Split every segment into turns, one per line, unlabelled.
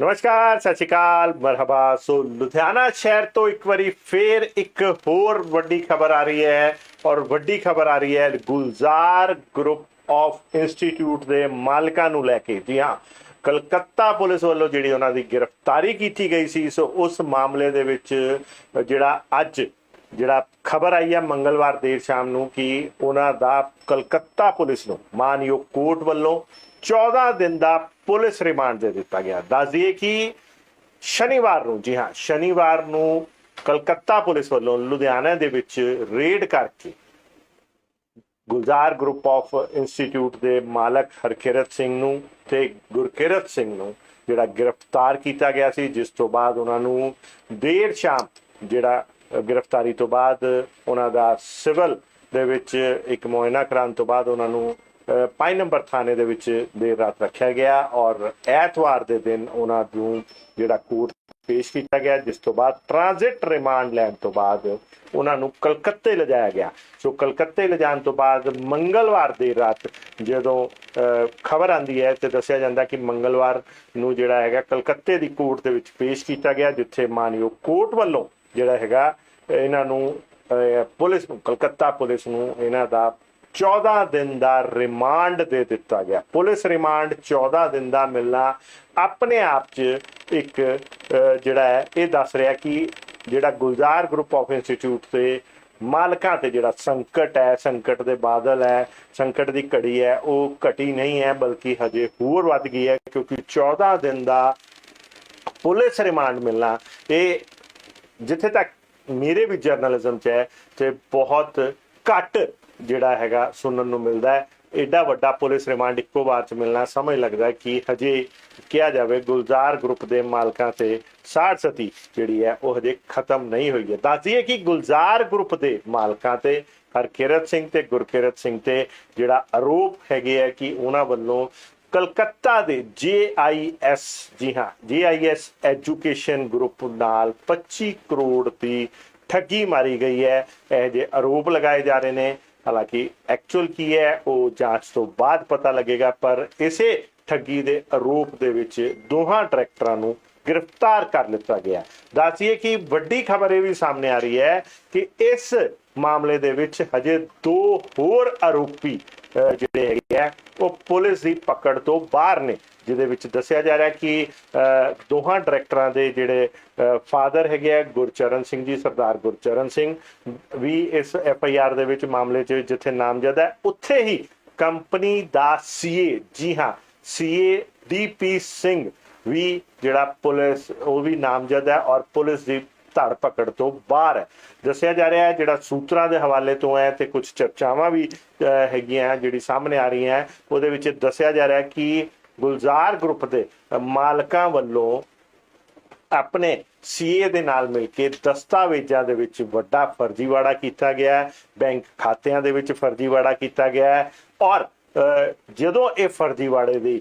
ਨਮਸਕਾਰ, ਸਤਿ ਸ਼੍ਰੀ ਅਕਾਲ, ਮਰਹਬਾ। ਸੋ ਲੁਧਿਆਣਾ ਸ਼ਹਿਰ ਤੋਂ ਇੱਕ ਵਾਰੀ ਫੇਰ ਇੱਕ ਹੋਰ ਵੱਡੀ ਖਬਰ ਆ ਰਹੀ ਹੈ ਔਰ ਵੱਡੀ ਖਬਰ ਆ ਰਹੀ ਹੈ ਗੁਲਜ਼ਾਰ ਗਰੁੱਪ ਆਫ ਇੰਸਟੀਚਿਊਟ ਦੇ ਮਾਲਕਾਂ ਨੂੰ ਲੈ ਕੇ। ਜੀ ਹਾਂ, ਕਲਕੱਤਾ ਪੁਲਿਸ ਵੱਲੋਂ ਜਿਹੜੀ ਉਹਨਾਂ ਦੀ ਗ੍ਰਿਫਤਾਰੀ ਕੀਤੀ ਗਈ ਸੀ, ਸੋ ਉਸ ਮਾਮਲੇ ਦੇ ਵਿੱਚ ਜਿਹੜਾ ਅੱਜ ਜਿਹੜਾ ਖਬਰ ਆਈ ਹੈ ਮੰਗਲਵਾਰ ਦੇਰ ਸ਼ਾਮ ਨੂੰ ਕਿ ਉਹਨਾਂ ਦਾ ਕਲਕੱਤਾ ਪੁਲਿਸ ਨੂੰ ਮਾਨਯੋਗ ਕੋਰਟ ਵੱਲੋਂ 14 ਦਿਨ ਦਾ ਪੁਲਿਸ ਰਿਮਾਂਡ ਦੇ ਦਿੱਤਾ ਗਿਆ। ਦੱਸ ਦਈਏ ਕਿ ਸ਼ਨੀਵਾਰ ਨੂੰ, ਜੀ ਹਾਂ, ਸ਼ਨੀਵਾਰ ਨੂੰ ਕਲਕੱਤਾ ਪੁਲਿਸ ਵੱਲੋਂ ਲੁਧਿਆਣਾ ਦੇ ਵਿੱਚ ਰੇਡ ਕਰਕੇ ਗੁਲਜ਼ਾਰ ਗਰੁੱਪ ਆਫ ਇੰਸਟੀਚਿਊਟ ਦੇ ਮਾਲਕ ਹਰਕਿਰਤ ਸਿੰਘ ਨੂੰ ਤੇ ਗੁਰਕਿਰਤ ਸਿੰਘ ਨੂੰ ਜਿਹੜਾ ਗ੍ਰਿਫਤਾਰ ਕੀਤਾ ਗਿਆ ਸੀ, ਜਿਸ ਤੋਂ ਬਾਅਦ ਉਹਨਾਂ ਨੂੰ ਦੇਰ ਸ਼ਾਮ ਜਿਹੜਾ ਗ੍ਰਿਫਤਾਰੀ ਤੋਂ ਬਾਅਦ ਉਹਨਾਂ ਦਾ ਸਿਵਲ ਦੇ ਵਿੱਚ ਇੱਕ ਮੁਆਇਨਾ ਕਰਾਉਣ ਤੋਂ ਬਾਅਦ ਉਹਨਾਂ ਨੂੰ 5 ਨੰਬਰ ਥਾਣੇ ਦੇ ਵਿੱਚ ਦੇਰ ਰਾਤ ਰੱਖਿਆ ਗਿਆ ਔਰ ਐਤਵਾਰ ਦੇ ਦਿਨ ਉਹਨਾਂ ਨੂੰ ਜਿਹੜਾ ਕੋਰਟ ਪੇਸ਼ ਕੀਤਾ ਗਿਆ ਜਿਸ ਤੋਂ ਬਾਅਦ ਟ੍ਰਾਂਜ਼ਿਟ ਰਿਮਾਂਡ ਲੈਣ ਤੋਂ ਬਾਅਦ ਉਹਨਾਂ ਨੂੰ ਕਲਕੱਤੇ ਲਿਜਾਇਆ ਗਿਆ। ਸੋ ਕਲਕੱਤੇ ਲਿਜਾਣ ਤੋਂ ਬਾਅਦ ਮੰਗਲਵਾਰ ਦੀ ਰਾਤ ਜਦੋਂ ਖਬਰ ਆਂਦੀ ਹੈ ਤੇ ਦੱਸਿਆ ਜਾਂਦਾ ਕਿ ਮੰਗਲਵਾਰ ਨੂੰ ਜਿਹੜਾ ਹੈਗਾ ਕਲਕੱਤੇ ਦੀ ਕੋਰਟ ਦੇ ਵਿੱਚ ਪੇਸ਼ ਕੀਤਾ ਗਿਆ ਜਿੱਥੇ ਮਾਨਯੋਗ ਕੋਰਟ ਵੱਲੋਂ ਜਿਹੜਾ ਹੈਗਾ ਇਹਨਾਂ ਨੂੰ ਅਹ, ਪੁਲਿਸ ਨੂੰ ਕਲਕੱਤਾ ਪੁਲਿਸ ਨੂੰ ਇਹਨਾਂ ਦਾ 14 ਦਿਨ ਦਾ ਰਿਮਾਂਡ ਦੇ ਦਿੱਤਾ ਗਿਆ। ਪੁਲਿਸ ਰਿਮਾਂਡ 14 ਦਿਨ ਦਾ ਮਿਲਣਾ ਆਪਣੇ ਆਪ 'ਚ ਇੱਕ ਜਿਹੜਾ ਹੈ, ਇਹ ਦੱਸ ਰਿਹਾ ਕਿ ਜਿਹੜਾ ਗੁਲਜ਼ਾਰ ਗਰੁੱਪ ਆਫ ਇੰਸਟੀਚਿਊਟ ਤੇ ਮਾਲਕਾਂ ਤੇ ਜਿਹੜਾ ਸੰਕਟ ਹੈ, ਸੰਕਟ ਦੇ ਬਾਦਲ ਹੈ, ਸੰਕਟ ਦੀ ਘੜੀ ਹੈ, ਉਹ ਘਟੀ ਨਹੀਂ ਹੈ, ਬਲਕਿ ਹਜੇ ਹੋਰ ਵੱਧ ਗਈ ਹੈ, ਕਿਉਂਕਿ 14 ਦਿਨ ਦਾ ਪੁਲਿਸ ਰਿਮਾਂਡ ਮਿਲਣਾ, ਇਹ ਜਿੱਥੇ ਤੱਕ ਮੇਰੇ ਵੀ ਜਰਨਲਿਜ਼ਮ 'ਚ ਹੈ, ਤੇ ਬਹੁਤ ਘੱਟ ਜਿਹੜਾ ਹੈਗਾ ਸੁਣਨ ਨੂੰ ਮਿਲਦਾ ਹੈ। ਐਡਾ ਵੱਡਾ ਪੁਲਿਸ ਰਿਮਾਂਡ ਇੱਕੋ ਵਾਰ 'ਚ ਮਿਲਣਾ ਸਮਝ ਲੱਗਦਾ ਕਿ ਹਜੇ ਕਿਹਾ ਜਾਵੇ ਗੁਲਜ਼ਾਰ ਗਰੁੱਪ ਦੇ ਮਾਲਕਾਂ ਤੇ ਸਾੜ ਸਤੀ ਜਿਹੜੀ ਹੈ ਉਹ ਹਜੇ ਖਤਮ ਨਹੀਂ ਹੋਈ ਹੈ। ਦੱਸ ਦਈਏ ਕਿ ਗੁਲਜ਼ਾਰ ਗਰੁੱਪ ਦੇ ਮਾਲਕਾਂ ਤੇ ਹਰਕਿਰਤ ਸਿੰਘ ਤੇ ਗੁਰਕਿਰਤ ਸਿੰਘ ਤੇ ਜਿਹੜਾ ਆਰੋਪ ਹੈਗੇ ਹੈ ਕਿ ਉਹਨਾਂ ਵੱਲੋਂ ਕਲਕੱਤਾ ਦੇ JIS ਜੀ ਹਾਂ JIS ਐਜੂਕੇਸ਼ਨ ਗਰੁੱਪ ਨਾਲ 25 ਕਰੋੜ ਦੀ ਠੱਗੀ ਮਾਰੀ ਗਈ ਹੈ। ਇਹ ਜੇ ਆਰੋਪ ਲਗਾਏ ਜਾ ਰਹੇ ਨੇ ਹਾਲਾਂਕਿ ਐਕਚੁਅਲ ਕੀ ਹੈ ਉਹ ਜਾਂਚ ਤੋਂ ਬਾਅਦ ਪਤਾ ਲੱਗੇਗਾ ਪਰ ਇਸੇ ਠੱਗੀ ਦੇ ਆਰੋਪ ਦੇ ਵਿੱਚ ਦੋਹਾਂ ਟਰੈਕਟਰਾਂ ਨੂੰ ਗ੍ਰਿਫਤਾਰ ਕਰ ਲਿੱਤਾ ਗਿਆ। ਦੱਸੀਏ ਕਿ ਵੱਡੀ ਖਬਰ ਇਹ ਵੀ ਸਾਹਮਣੇ ਆ ਰਹੀ ਹੈ ਕਿ ਇਸ ਮਾਮਲੇ ਦੇ ਵਿੱਚ ਹਜੇ ਦੋ ਹੋਰ ਆਰੋਪੀ ਅਹ, ਜਿਹੜੇ ਹੈਗੇ ਆ ਉਹ ਪੁਲਿਸ ਦੀ ਪਕੜ ਤੋਂ ਬਾਹਰ ਨੇ। ਜਿਹਦੇ ਵਿੱਚ ਦੱਸਿਆ ਜਾ ਰਿਹਾ ਕਿ ਅਹ, ਦੋਹਾਂ ਡਾਇਰੈਕਟਰਾਂ ਦੇ ਜਿਹੜੇ ਫਾਦਰ ਹੈਗੇ ਆ ਗੁਰਚਰਨ ਸਿੰਘ ਜੀ ਸਰਦਾਰ ਗੁਰਚਰਨ ਸਿੰਘ ਵੀ ਇਸ ਐਫ ਆਈ ਆਰ ਦੇ ਵਿੱਚ ਮਾਮਲੇ 'ਚ ਜਿੱਥੇ ਨਾਮਜ਼ਦ ਹੈ ਉੱਥੇ ਹੀ ਕੰਪਨੀ ਦਾ ਸੀਏ ਜੀ ਹਾਂ ਸੀਏ ਡੀਪੀ ਸਿੰਘ ਵੀ ਜਿਹੜਾ ਪੁਲਿਸ ਉਹ ਵੀ ਨਾਮਜ਼ਦ ਹੈ ਔਰ ਪੁਲਿਸ ਦੀ ਧੜ ਪਕੜ ਤੋਂ ਬਾਹਰ ਹੈ। ਦੱਸਿਆ ਜਾ ਰਿਹਾ ਹੈ ਜਿਹੜਾ ਸੂਤਰਾਂ ਦੇ ਹਵਾਲੇ ਤੋਂ ਹੈ ਤੇ ਕੁਝ ਚਰਚਾਵਾਂ ਵੀ ਅਹ, ਹੈਗੀਆਂ ਜਿਹੜੀ ਸਾਹਮਣੇ ਆ ਰਹੀਆਂ ਉਹਦੇ ਵਿੱਚ ਦੱਸਿਆ ਜਾ ਰਿਹਾ ਕਿ ਗੁਲਜ਼ਾਰ ਗਰੁੱਪ ਦੇ ਮਾਲਕਾਂ ਵੱਲੋਂ ਆਪਣੇ ਸੀਏ ਦੇ ਨਾਲ ਮਿਲ ਕੇ ਦਸਤਾਵੇਜ਼ਾਂ ਦੇ ਵਿੱਚ ਵੱਡਾ ਫਰਜ਼ੀਵਾੜਾ ਕੀਤਾ ਗਿਆ ਹੈ ਬੈਂਕ ਖਾਤਿਆਂ ਦੇ ਵਿੱਚ ਫਰਜ਼ੀਵਾੜਾ ਕੀਤਾ ਗਿਆ ਹੈ ਔਰ ਅਹ, ਜਦੋਂ ਇਹ ਫਰਜ਼ੀਵਾੜੇ ਦੀ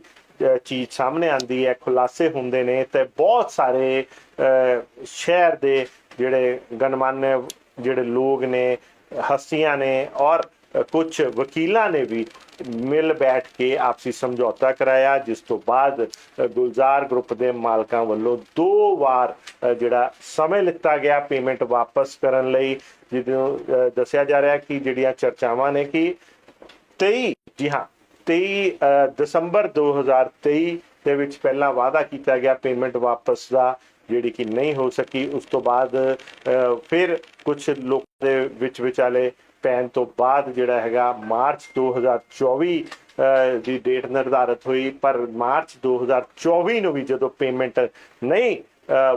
ਚੀਜ਼ ਸਾਹਮਣੇ ਆਂਦੀ ਹੈ ਖੁਲਾਸੇ ਹੁੰਦੇ ਨੇ ਤੇ ਬਹੁਤ ਸਾਰੇ ਅਹ, ਸ਼ਹਿਰ ਦੇ ਜਿਹੜੇ ਗਣਮਾਨਿਆ ਜਿਹੜੇ ਲੋਕ ਨੇ ਹਸਤੀਆਂ ਨੇ ਔਰ ਕੁਝ ਵਕੀਲਾਂ ਨੇ ਵੀ ਮਿਲ ਬੈਠ ਕੇ ਆਪਸੀ ਸਮਝੌਤਾ ਕਰਾਇਆ ਜਿਸ ਤੋਂ ਬਾਅਦ ਗੁਲਜ਼ਾਰ ਗਰੁੱਪ ਦੇ ਮਾਲਕਾਂ ਵੱਲੋਂ ਦੋ ਵਾਰ ਜਿਹੜਾ ਸਮੇਂ ਲਿੱਤਾ ਗਿਆ ਪੇਮੈਂਟ ਵਾਪਸ ਕਰਨ ਲਈ ਜਿਹਨੂੰ ਦੱਸਿਆ ਜਾ ਰਿਹਾ ਕਿ ਜਿਹੜੀਆਂ ਚਰਚਾਵਾਂ ਨੇ ਕਿ 23 ਜੀ ਹਾਂ 23 ਅ, ਦਸੰਬਰ 2023 ਦੇ ਵਿੱਚ ਪਹਿਲਾਂ ਵਾਅਦਾ ਕੀਤਾ ਗਿਆ ਪੇਮੈਂਟ ਵਾਪਸ ਦਾ ਜਿਹੜੀ ਕਿ ਨਹੀਂ ਹੋ ਸਕੀ ਉਸ ਤੋਂ ਬਾਅਦ ਅ, ਫਿਰ ਕੁਝ ਲੋਕਾਂ ਦੇ ਵਿੱਚ ਵਿਚਾਲੇ ਪੈਣ ਤੋਂ ਬਾਅਦ ਜਿਹੜਾ ਹੈਗਾ ਮਾਰਚ 2024 ਅ, ਦੀ ਡੇਟ ਨਿਰਧਾਰਿਤ ਹੋਈ ਪਰ ਮਾਰਚ 2024 ਨੂੰ ਵੀ ਜਦੋਂ ਪੇਮੈਂਟ ਨਹੀਂ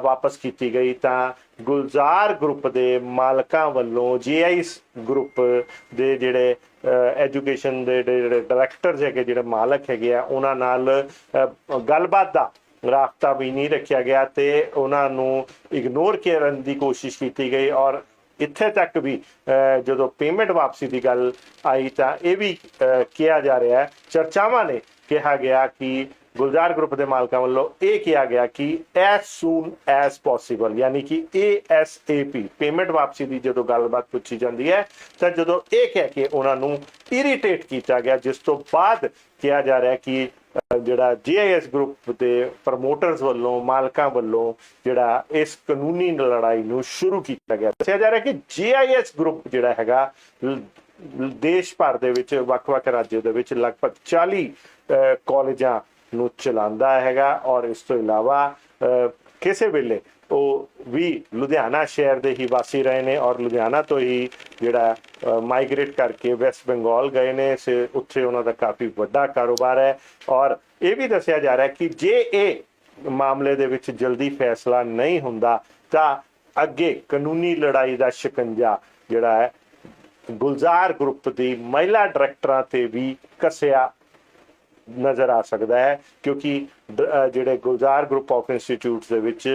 ਵਾਪਸ ਕੀਤੀ ਗਈ ਤਾਂ ਗੁਲਜ਼ਾਰ ਗਰੁੱਪ ਦੇ ਮਾਲਕਾਂ ਵੱਲੋਂ ਜੀਆਈਸ ਗਰੁੱਪ ਦੇ ਜਿਹੜੇ ਐਜੂਕੇਸ਼ਨ ਦੇ ਜਿਹੜੇ ਡਾਇਰੈਕਟਰ ਹੈਗੇ ਜਿਹੜੇ ਮਾਲਕ ਹੈਗੇ ਆ ਉਹਨਾਂ ਨਾਲ ਗੱਲਬਾਤ ਦਾ ਰਾਬਤਾ ਵੀ ਨਹੀਂ ਰੱਖਿਆ ਗਿਆ ਤੇ ਉਹਨਾਂ ਨੂੰ ਇਗਨੋਰ ਕਰਨ ਦੀ ਕੋਸ਼ਿਸ਼ ਕੀਤੀ ਗਈ ਔਰ ਇੱਥੇ ਤੱਕ ਵੀ ਜਦੋਂ ਪੇਮੈਂਟ ਵਾਪਸੀ ਦੀ ਗੱਲ ਆਈ ਤਾਂ ਇਹ ਵੀ ਕਿਹਾ ਜਾ ਰਿਹਾ ਹੈ, ਚਰਚਾਵਾਂ ਨੇ ਕਿਹਾ ਗਿਆ ਕਿ ਗੁਲਜ਼ਾਰ ਗਰੁੱਪ ਦੇ ਮਾਲਕਾਂ ਵੱਲੋਂ ਇਹ ਕਿਹਾ ਗਿਆ ਕਿ ਐਸ ਸੂਨ ਐਸ ਪੋਸੀਬਲ ਯਾਨੀ ਕਿ ASAP ਪੇਮੈਂਟ ਵਾਪਸੀ ਦੀ ਜਦੋਂ ਗੱਲਬਾਤ ਪੁੱਛੀ ਜਾਂਦੀ ਹੈ, ਤਾਂ ਜਦੋਂ ਇਹ ਕਹਿ ਕੇ ਉਹਨਾਂ ਨੂੰ ਇਰੀਟੇਟ ਕੀਤਾ ਗਿਆ, ਜਿਸ ਤੋਂ ਬਾਅਦ ਕਿਹਾ ਜਾ ਰਿਹਾ ਕਿ ਜਿਹੜਾ ਜੀਆਈਐਸ ਗਰੁੱਪ ਦੇ ਪ੍ਰਮੋਟਰਸ ਵੱਲੋਂ ਮਾਲਕਾਂ ਵੱਲੋਂ ਜਿਹੜਾ ਇਸ ਕਾਨੂੰਨੀ ਲੜਾਈ ਨੂੰ ਸ਼ੁਰੂ ਕੀਤਾ ਗਿਆ। ਦੱਸਿਆ ਜਾ ਰਿਹਾ ਕਿ ਜੀਆਈਐਸ ਗਰੁੱਪ ਜਿਹੜਾ ਹੈਗਾ ਦੇਸ਼ ਭਰ ਦੇ ਵਿੱਚ ਵੱਖ-ਵੱਖ ਰਾਜਾਂ ਦੇ ਵਿੱਚ ਲਗਭਗ 40 ਅਹ, ਕਾਲਜਾਂ ਨੂੰ ਚਲਾਉਂਦਾ ਹੈਗਾ ਔਰ ਇਸ ਤੋਂ ਇਲਾਵਾ ਅਹ, ਕਿਸੇ ਵੇਲੇ ਉਹ ਵੀ ਲੁਧਿਆਣਾ ਸ਼ਹਿਰ ਦੇ ਹੀ ਵਾਸੀ ਰਹੇ ਨੇ ਔਰ ਲੁਧਿਆਣਾ ਤੋਂ ਹੀ ਜਿਹੜਾ ਮਾਈਗ੍ਰੇਟ ਕਰਕੇ ਵੈਸਟ ਬੰਗਾਲ ਗਏ ਨੇ ਉੱਥੇ ਉਹਨਾਂ ਦਾ ਕਾਫੀ ਵੱਡਾ ਕਾਰੋਬਾਰ ਹੈ ਔਰ ਇਹ ਵੀ ਦੱਸਿਆ ਜਾ ਰਿਹਾ ਕਿ ਜੇ ਇਹ ਮਾਮਲੇ ਦੇ ਵਿੱਚ ਜਲਦੀ ਫੈਸਲਾ ਨਹੀਂ ਹੁੰਦਾ ਤਾਂ ਅੱਗੇ ਕਾਨੂੰਨੀ ਲੜਾਈ ਦਾ ਸ਼ਿਕੰਜਾ ਜਿਹੜਾ ਹੈ, ਗੁਲਜ਼ਾਰ ਗਰੁੱਪ ਦੀ ਮਹਿਲਾ ਡਾਇਰੈਕਟਰਾਂ ਤੇ ਵੀ ਕੱਸਿਆ ਨਜ਼ਰ ਆ ਸਕਦਾ ਹੈ ਕਿਉਂਕਿ ਜਿਹੜੇ ਗੁਲਜ਼ਾਰ ਗਰੁੱਪ ਆਫ ਇੰਸਟੀਚਿਊਟਸ ਦੇ ਵਿੱਚ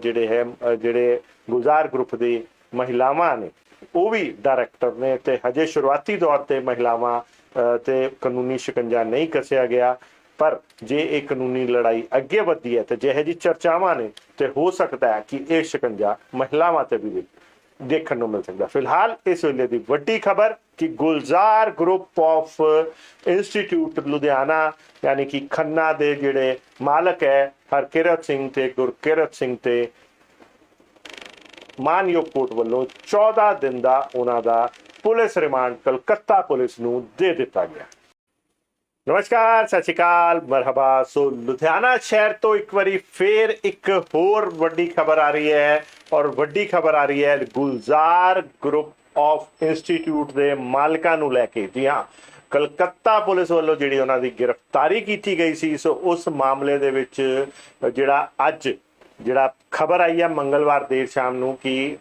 ਜਿਹੜੇ ਹੈ ਜਿਹੜੇ ਗੁਲਜ਼ਾਰ ਗਰੁੱਪ ਦੇ ਮਹਿਲਾਵਾਂ ਨੇ ਉਹ ਵੀ ਡਾਇਰੈਕਟਰ ਨੇ ਤੇ ਹਜੇ ਸ਼ੁਰੂਆਤੀ ਦੌਰ ਤੇ ਮਹਿਲਾਵਾਂ ਅਹ, ਤੇ ਕਾਨੂੰਨੀ ਸ਼ਿਕੰਜਾ ਨਹੀਂ ਕੱਸਿਆ ਗਿਆ ਪਰ ਜੇ ਇਹ ਕਾਨੂੰਨੀ ਲੜਾਈ ਅੱਗੇ ਵਧਦੀ ਹੈ ਤੇ ਜਿਹੇ ਜੀ ਚਰਚਾਵਾਂ ਨੇ ਤੇ ਹੋ ਸਕਦਾ ਹੈ ਕਿ ਇਹ ਸ਼ਿਕੰਜਾ ਮਹਿਲਾਵਾਂ ਤੇ ਵੀ ਦੇਖਣ ਨੂੰ ਮਿਲ ਸਕਦਾ। ਫਿਲਹਾਲ ਇਸ ਵੇਲੇ ਦੀ ਵੱਡੀ ਖਬਰ ਕਿ Gulzar group of institute Ludhiana, ਯਾਨੀ ਕਿ ਖੰਨਾ ਦੇ ਜਿਹੜੇ ਮਾਲਕ ਹੈ, ਹਰਕਿਰਤ ਸਿੰਘ ਤੇ ਗੁਰਕਿਰਤ ਸਿੰਘ ਤੇ ਮਾਨਯੋਗ ਕੋਰਟ ਵੱਲੋਂ 14 ਦਿਨ ਦਾ ਉਹਨਾਂ ਦਾ ਪੁਲਿਸ ਰਿਮਾਂਡ ਕਲਕੱਤਾ ਪੁਲਿਸ ਨੂੰ ਦੇ ਦਿੱਤਾ ਗਿਆ। ਨਮਸਕਾਰ, ਸਤਿ ਸ਼੍ਰੀ ਅਕਾਲ, ਮਰਹਬਾ। ਸੋ ਲੁਧਿਆਣਾ ਸ਼ਹਿਰ ਤੋਂ ਇੱਕ ਵਾਰੀ ਫੇਰ ਇੱਕ ਹੋਰ ਵੱਡੀ ਖਬਰ ਆ ਰਹੀ ਹੈ ਔਰ ਵੱਡੀ ਖਬਰ ਆ ਰਹੀ ਹੈ ਗੁਲਜ਼ਾਰ ਗਰੁੱਪ ਆਫ ਇੰਸਟੀਚਿਊਟ ਦੇ ਮਾਲਕਾਂ ਨੂੰ ਲੈ ਕੇ। ਜੀ ਹਾਂ, ਕਲਕੱਤਾ ਪੁਲਿਸ ਵੱਲੋਂ ਜਿਹੜੀ ਉਹਨਾਂ ਦੀ ਗ੍ਰਿਫਤਾਰੀ ਕੀਤੀ ਗਈ ਸੀ, ਸੋ ਉਸ ਮਾਮਲੇ ਦੇ ਵਿੱਚ ਜਿਹੜਾ ਅੱਜ ਜਿਹੜਾ ਖਬਰ ਆਈ ਹੈ ਮੰਗਲਵਾਰ ਦੇਰ ਸ਼ਾਮ ਨੂੰ ਕਿ